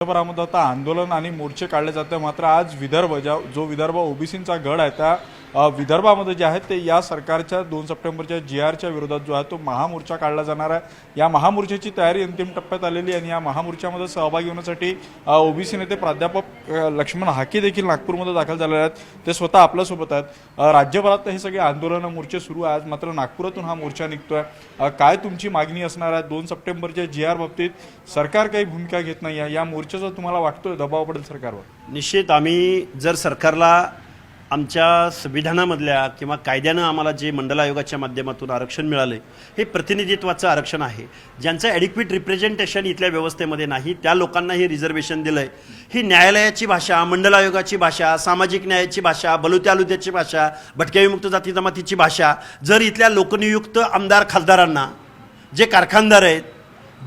आता आंदोलन आणि मोर्चे काढले जाते. मात्र आज विदर्भ ज्या जो विदर्भ ओबीसींचा गड आहे त्या विदर्भामध्ये जे आहेत ते या सरकारच्या दोन सप्टेंबरच्या जी आरच्या विरोधात जो आहे तो महामोर्चा काढला जाणार आहे. या महामोर्चाची तयारी अंतिम टप्प्यात आलेली आहे आणि या महामोर्चामध्ये सहभागी होण्यासाठी ओबीसी नेते प्राध्यापक लक्ष्मण हाके देखील नागपूरमध्ये दाखल झालेले आहेत. ते स्वतः आपल्यासोबत आहेत. राज्यभरात हे सगळे आंदोलनं मोर्चे सुरू आहेत मात्र नागपुरातून हा मोर्चा निघतोय. काय तुमची मागणी असणार आहे? दोन सप्टेंबरच्या जी आर बाबतीत सरकार काही भूमिका घेत नाही आहे. या मोर्चाचा तुम्हाला वाटतोय दबाव पडेल सरकारवर? निश्चित. आम्ही जर सरकारला आमच्या संविधानामधल्या किंवा कायद्यानं आम्हाला जे मंडल आयोगाच्या माध्यमातून आरक्षण मिळालं हे प्रतिनिधित्वाचं आरक्षण आहे. ज्यांचं ॲडिक्विट रिप्रेझेंटेशन इथल्या व्यवस्थेमध्ये नाही त्या लोकांना हे रिझर्वेशन दिलं आहे ही न्यायालयाची भाषा मंडल आयोगाची भाषा सामाजिक न्यायाची भाषा बलुत्यालुत्याची भाषा भटक्याविमुक्त जाती जमातीची भाषा जर इथल्या लोकनियुक्त आमदार खासदारांना जे कारखानदार आहेत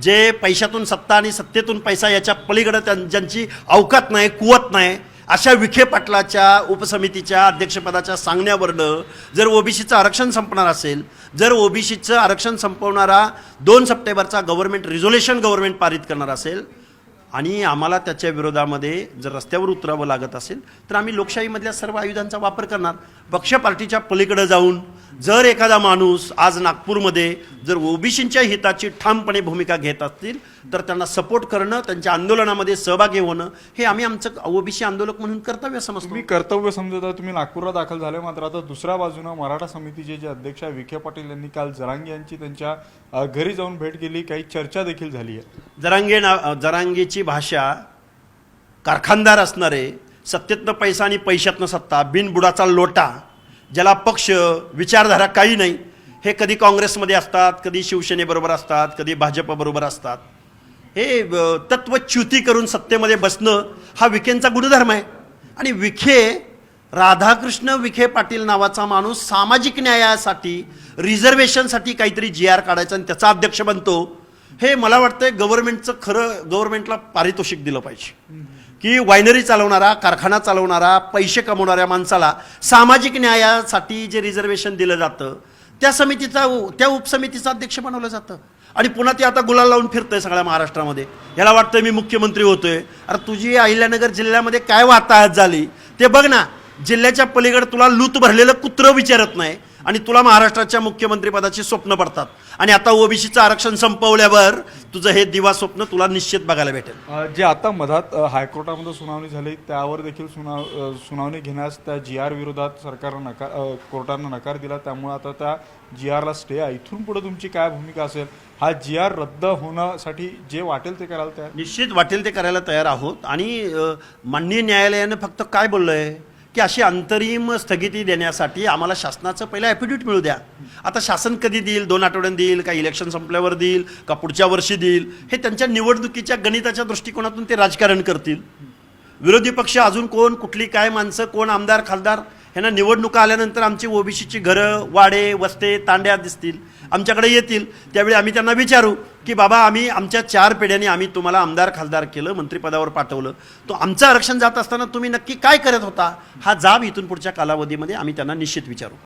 जे पैशातून सत्ता आणि सत्तेतून पैसा याच्या पलीकडं त्यां- ज्यांची अवकात नाही कुवत नाही अशा विखे पाटलाच्या उपसमितीच्या अध्यक्षपदाच्या सांगण्यावरनं जर ओबीसीचं आरक्षण संपणार असेल जर ओबीसीचं आरक्षण संपवणारा दोन सप्टेंबरचा गव्हर्नमेंट रिझोल्युशन गव्हर्नमेंट पारित करणार असेल आणि आम्हाला त्याच्या विरोधामध्ये जर रस्त्यावर उतरावं लागत असेल तर आम्ही लोकशाहीमधल्या सर्व आयुधांचा वापर करणार. पक्ष पार्टीच्या पलीकडे जाऊन जर एखादा माणूस आज नागपूरमध्ये जर ओबीसींच्या हिताची ठामपणे भूमिका घेत असतील तर त्यांना सपोर्ट करणं त्यांच्या आंदोलनामध्ये सहभागी होणं हे आम्ही आमचं ओबीसी आंदोलक म्हणून कर्तव्य समजतो. तुम्ही कर्तव्य समजत तुम्ही नागपूरला दाखल झाले मात्र आता दुसऱ्या बाजूनं मराठा समितीचे जे अध्यक्ष आहे विखे पाटील यांनी काल जरांगी यांची त्यांच्या घरी जाऊन भेट केली काही चर्चा देखील झाली आहे. जरांगे ना जरांगेची भाषा कारखानदार असणारे सत्तेतनं पैसा आणि पैशातनं सत्ता बिनबुडाचा लोटा ज्याला पक्ष विचारधारा काही नाही हे कधी काँग्रेसमध्ये असतात कधी शिवसेनेबरोबर असतात कधी भाजपबरोबर असतात. हे तत्वच्युती करून सत्तेमध्ये बसणं हा विखेंचा गुणधर्म आहे. आणि विखे राधाकृष्ण विखे पाटील नावाचा माणूस सामाजिक न्यायासाठी रिझर्वेशनसाठी काहीतरी जी आर काढायचा आणि त्याचा अध्यक्ष बनतो. हे मला वाटतंय गव्हर्नमेंटचं खरं गव्हर्नमेंटला पारितोषिक दिलं पाहिजे. की वायनरी चालवणारा कारखाना चालवणारा पैसे कमवणाऱ्या माणसाला सामाजिक न्यायासाठी जे रिझर्वेशन दिलं जातं त्या समितीचा त्या उपसमितीचं अध्यक्ष बनवलं जातं. आणि पुन्हा ते आता गुलाल लावून फिरतंय सगळ्या महाराष्ट्रामध्ये. याला वाटतंय मी मुख्यमंत्री होतोय. अरे तुझी अहिल्यानगर जिल्ह्यामध्ये काय वाताहत झाली? ते बघ ना जिल्ह्याच्या पलीकडे तुला लूत भरलेलं कुत्रं विचारत नाही. आणि तुला महाराष्ट्राच्या मुख्यमंत्रीपदाची स्वप्न पडतात. आणि आता ओबीसीचं आरक्षण संपवल्यावर तुझं हे दिवा स्वप्न तुला निश्चित बघायला भेटेल. जे आता मधात हायकोर्टामध्ये सुनावणी झाली त्यावर देखील सुनाव सुनावणी घेण्यास त्या जी आर विरोधात सरकारनं नकार कोर्टानं नकार दिला. त्यामुळे आता त्या जी आरला स्टे आहे. इथून पुढे तुमची काय भूमिका असेल? हा जी आर रद्द होण्यासाठी जे वाटेल ते करायला तयार? निश्चित वाटेल ते करायला तयार आहोत. आणि माननीय न्यायालयानं फक्त काय बोललंय? की अशी अंतरिम स्थगिती देण्यासाठी आम्हाला शासनाचं पहिलं ॲफिडेविट मिळू द्या. आता शासन कधी देईल? दोन आठवड्यात देईल? का इलेक्शन संपल्यावर देईल? का पुढच्या वर्षी देईल? हे त्यांच्या निवडणुकीच्या गणिताच्या दृष्टिकोनातून ते राजकारण करतील. विरोधी पक्ष अजून कोण? कुठली काय माणसं? कोण आमदार खासदार? ह्यांना निवडणुका आल्यानंतर आमची ओबीसीची घरं वाडे वस्ते तांड्या दिसतील. आमच्याकडे येतील. त्यावेळी आम्ही त्यांना विचारू. की बाबा आम्ही आमच्या चार पिढ्यांनी आम्ही तुम्हाला आमदार खासदार केलं मंत्रिपदावर पाठवलं. तो आमचं आरक्षण जात असताना तुम्ही नक्की काय करत होता? हा जाब इथून पुढच्या कालावधीमध्ये आम्ही त्यांना निश्चित विचारू.